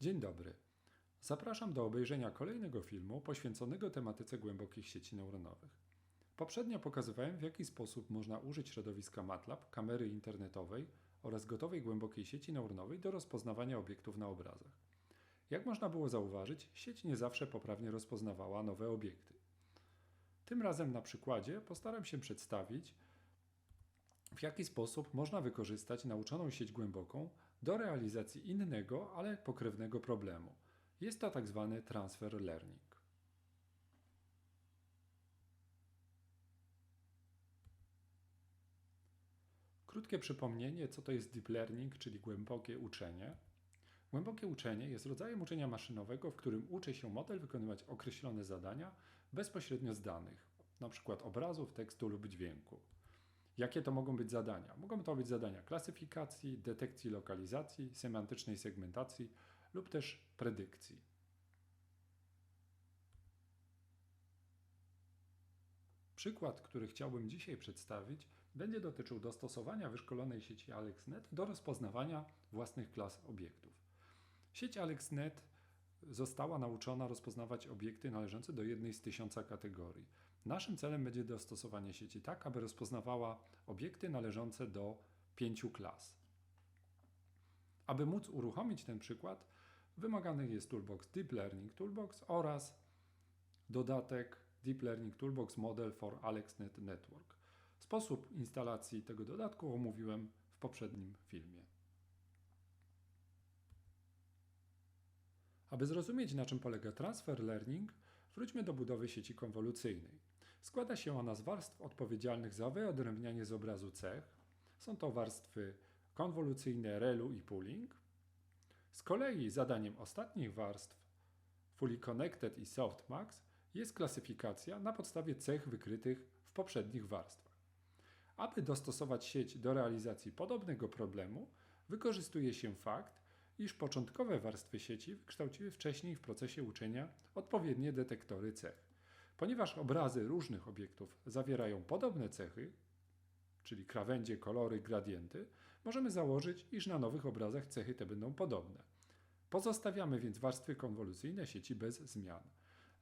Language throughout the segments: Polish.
Dzień dobry. Zapraszam do obejrzenia kolejnego filmu poświęconego tematyce głębokich sieci neuronowych. Poprzednio pokazywałem, w jaki sposób można użyć środowiska MATLAB, kamery internetowej oraz gotowej głębokiej sieci neuronowej do rozpoznawania obiektów na obrazach. Jak można było zauważyć, sieć nie zawsze poprawnie rozpoznawała nowe obiekty. Tym razem na przykładzie postaram się przedstawić, w jaki sposób można wykorzystać nauczoną sieć głęboką do realizacji innego, ale pokrewnego problemu. Jest to tak zwany transfer learning. Krótkie przypomnienie, co to jest deep learning, czyli głębokie uczenie. Głębokie uczenie jest rodzajem uczenia maszynowego, w którym uczy się model wykonywać określone zadania bezpośrednio z danych, np. obrazów, tekstu lub dźwięku. Jakie to mogą być zadania? Mogą to być zadania klasyfikacji, detekcji lokalizacji, semantycznej segmentacji lub też predykcji. Przykład, który chciałbym dzisiaj przedstawić, będzie dotyczył dostosowania wyszkolonej sieci AlexNet do rozpoznawania własnych klas obiektów. Sieć AlexNet została nauczona rozpoznawać obiekty należące do jednej z tysiąca kategorii. Naszym celem będzie dostosowanie sieci tak, aby rozpoznawała obiekty należące do pięciu klas. Aby móc uruchomić ten przykład, wymagany jest Toolbox Deep Learning Toolbox oraz dodatek Deep Learning Toolbox Model for AlexNet Network. Sposób instalacji tego dodatku omówiłem w poprzednim filmie. Aby zrozumieć, na czym polega transfer learning, wróćmy do budowy sieci konwolucyjnej. Składa się ona z warstw odpowiedzialnych za wyodrębnianie z obrazu cech. Są to warstwy konwolucyjne ReLU i pooling. Z kolei zadaniem ostatnich warstw Fully Connected i Softmax jest klasyfikacja na podstawie cech wykrytych w poprzednich warstwach. Aby dostosować sieć do realizacji podobnego problemu, wykorzystuje się fakt, iż początkowe warstwy sieci wykształciły wcześniej w procesie uczenia odpowiednie detektory cech. Ponieważ obrazy różnych obiektów zawierają podobne cechy, czyli krawędzie, kolory, gradienty, możemy założyć, iż na nowych obrazach cechy te będą podobne. Pozostawiamy więc warstwy konwolucyjne sieci bez zmian.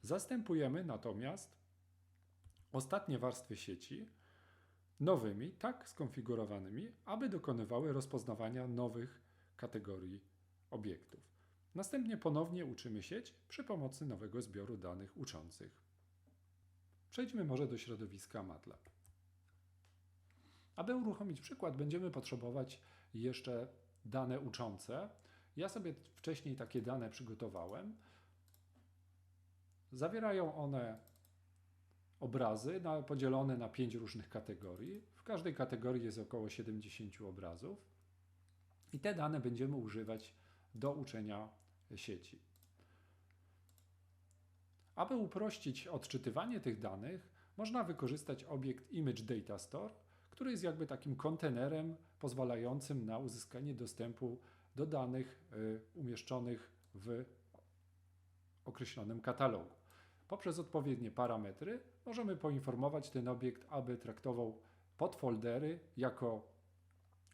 Zastępujemy natomiast ostatnie warstwy sieci nowymi, tak skonfigurowanymi, aby dokonywały rozpoznawania nowych kategorii obiektów. Następnie ponownie uczymy sieć przy pomocy nowego zbioru danych uczących. Przejdźmy może do środowiska MATLAB. Aby uruchomić przykład, będziemy potrzebować jeszcze dane uczące. Ja sobie wcześniej takie dane przygotowałem. Zawierają one obrazy na, podzielone na pięć różnych kategorii. W każdej kategorii jest około 70 obrazów. I te dane będziemy używać do uczenia sieci. Aby uprościć odczytywanie tych danych, można wykorzystać obiekt Image Data Store, który jest jakby takim kontenerem pozwalającym na uzyskanie dostępu do danych y, umieszczonych w określonym katalogu. Poprzez odpowiednie parametry możemy poinformować ten obiekt, aby traktował podfoldery jako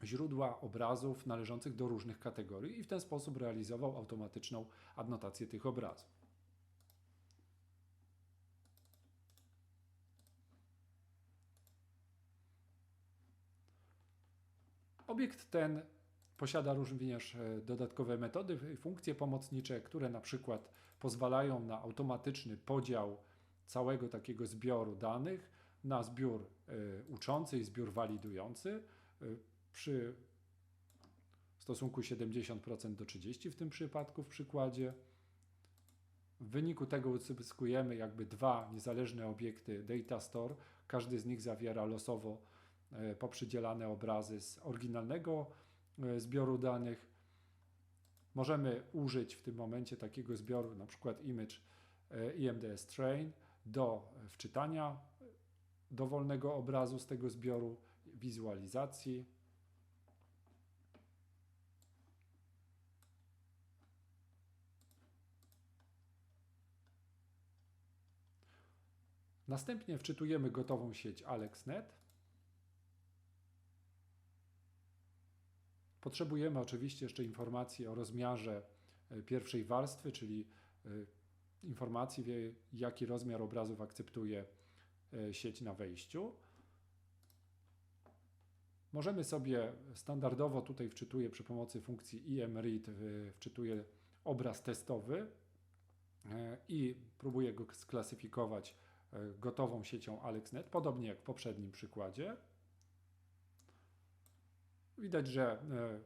źródła obrazów należących do różnych kategorii i w ten sposób realizował automatyczną adnotację tych obrazów. Obiekt ten posiada również e, dodatkowe metody i funkcje pomocnicze, które na przykład pozwalają na automatyczny podział całego takiego zbioru danych na zbiór e, uczący i zbiór walidujący e, przy stosunku 70% do 30% w tym przypadku w przykładzie. W wyniku tego uzyskujemy jakby dwa niezależne obiekty data store. Każdy z nich zawiera losowo poprzydzielane obrazy z oryginalnego E, zbioru danych. Możemy użyć w tym momencie takiego zbioru, na przykład image EMDS train do wczytania dowolnego obrazu z tego zbioru, wizualizacji. Następnie wczytujemy gotową sieć AlexNet. Potrzebujemy oczywiście jeszcze informacji o rozmiarze e, pierwszej warstwy, czyli e, informacji, jaki rozmiar obrazów akceptuje e, sieć na wejściu. Możemy sobie standardowo tutaj wczytuję przy pomocy funkcji emread wczytuję obraz testowy i próbuję go sklasyfikować gotową siecią AlexNet, podobnie jak w poprzednim przykładzie. Widać, że e,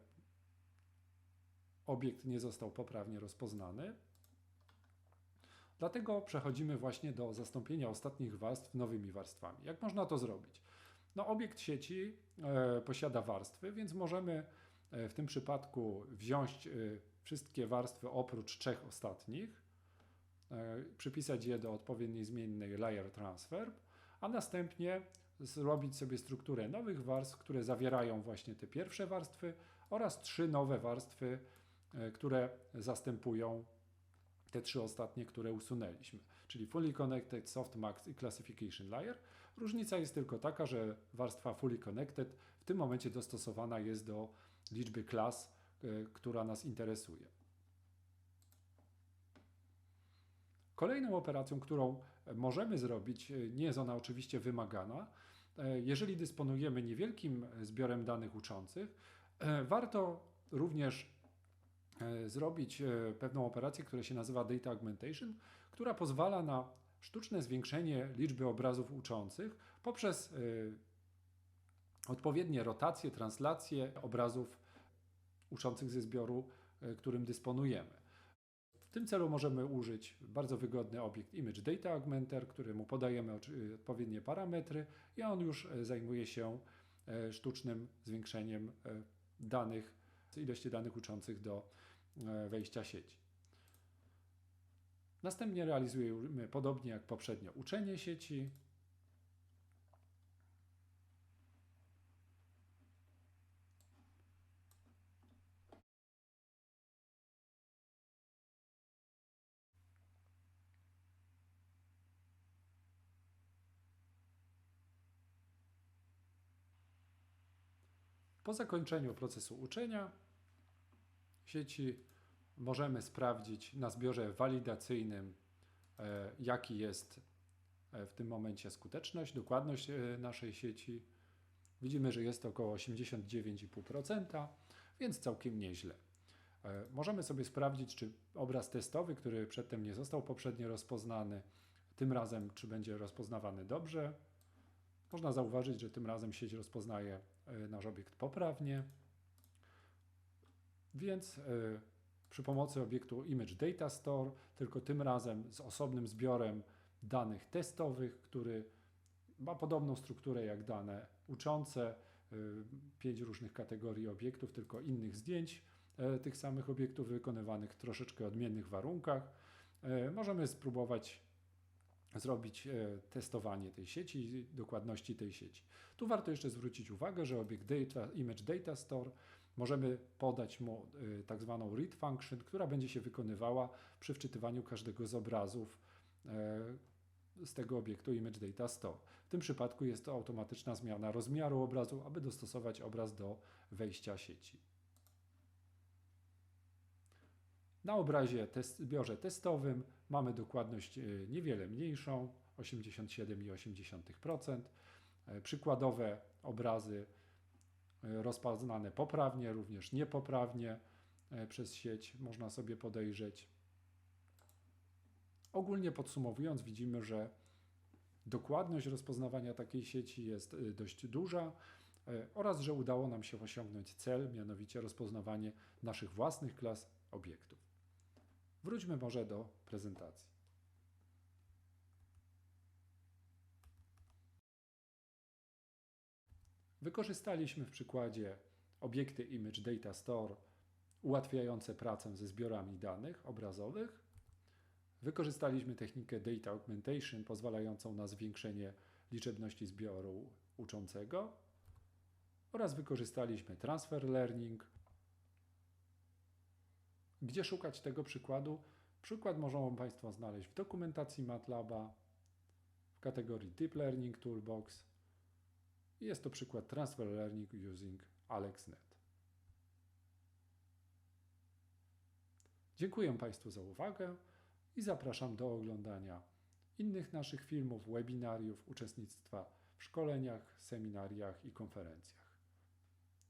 obiekt nie został poprawnie rozpoznany. Dlatego przechodzimy właśnie do zastąpienia ostatnich warstw nowymi warstwami. Jak można to zrobić? No, obiekt sieci e, posiada warstwy, więc możemy e, w tym przypadku wziąć wszystkie warstwy oprócz trzech ostatnich, przypisać je do odpowiedniej zmiennej layer transfer, a następnie zrobić sobie strukturę nowych warstw, które zawierają właśnie te pierwsze warstwy oraz trzy nowe warstwy, e, które zastępują te trzy ostatnie, które usunęliśmy, czyli Fully Connected, Softmax i Classification Layer. Różnica jest tylko taka, że warstwa Fully Connected w tym momencie dostosowana jest do liczby klas, e, która nas interesuje. Kolejną operacją, którą możemy zrobić, e, nie jest ona oczywiście wymagana, jeżeli dysponujemy niewielkim zbiorem danych uczących, e, warto również e, zrobić pewną operację, która się nazywa Data Augmentation, która pozwala na sztuczne zwiększenie liczby obrazów uczących poprzez odpowiednie rotacje, translacje obrazów uczących ze zbioru, którym dysponujemy. W tym celu możemy użyć bardzo wygodny obiekt Image Data Augmenter, któremu podajemy odpowiednie parametry i on już e, zajmuje się e, sztucznym zwiększeniem e, danych, ilości danych uczących do wejścia sieci. Następnie realizujemy podobnie jak poprzednio uczenie sieci, Po zakończeniu procesu uczenia sieci możemy sprawdzić na zbiorze walidacyjnym, e, jaki jest e, w tym momencie skuteczność, dokładność e, naszej sieci. Widzimy, że jest to około 89,5%, więc całkiem nieźle. Możemy sobie sprawdzić, czy obraz testowy, który przedtem nie został poprzednio rozpoznany, tym razem czy będzie rozpoznawany dobrze. Można zauważyć, że tym razem sieć rozpoznaje E, nasz obiekt poprawnie. Więc e, przy pomocy obiektu Image Data Store, tylko tym razem z osobnym zbiorem danych testowych, który ma podobną strukturę jak dane uczące, e, pięć różnych kategorii obiektów, tylko innych zdjęć tych samych obiektów wykonywanych w troszeczkę odmiennych warunkach. Możemy spróbować zrobić e, testowanie tej sieci, dokładności tej sieci. Tu warto jeszcze zwrócić uwagę, że obiekt data, Image Data Store możemy podać mu e, tak zwaną read function, która będzie się wykonywała przy wczytywaniu każdego z obrazów e, z tego obiektu Image Data Store. W tym przypadku jest to automatyczna zmiana rozmiaru obrazu, aby dostosować obraz do wejścia sieci. Na obrazie test, zbiorze testowym mamy dokładność e, niewiele mniejszą, 87,8%. E, przykładowe obrazy e, rozpoznane poprawnie, również niepoprawnie przez sieć można sobie podejrzeć. Ogólnie podsumowując, widzimy, że dokładność rozpoznawania takiej sieci jest dość duża oraz że udało nam się osiągnąć cel, mianowicie rozpoznawanie naszych własnych klas obiektów. Wróćmy może do prezentacji. Wykorzystaliśmy w przykładzie obiekty Image Data Store ułatwiające pracę ze zbiorami danych obrazowych. Wykorzystaliśmy technikę Data Augmentation pozwalającą na zwiększenie liczebności zbioru uczącego oraz wykorzystaliśmy Transfer Learning gdzie szukać tego przykładu? Przykład możą Państwo znaleźć w dokumentacji MATLABa w kategorii Deep Learning Toolbox. Jest to przykład Transfer Learning using AlexNet. Dziękuję Państwu za uwagę i zapraszam do oglądania innych naszych filmów, webinariów, uczestnictwa w szkoleniach, seminariach i konferencjach.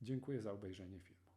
Dziękuję za obejrzenie filmu.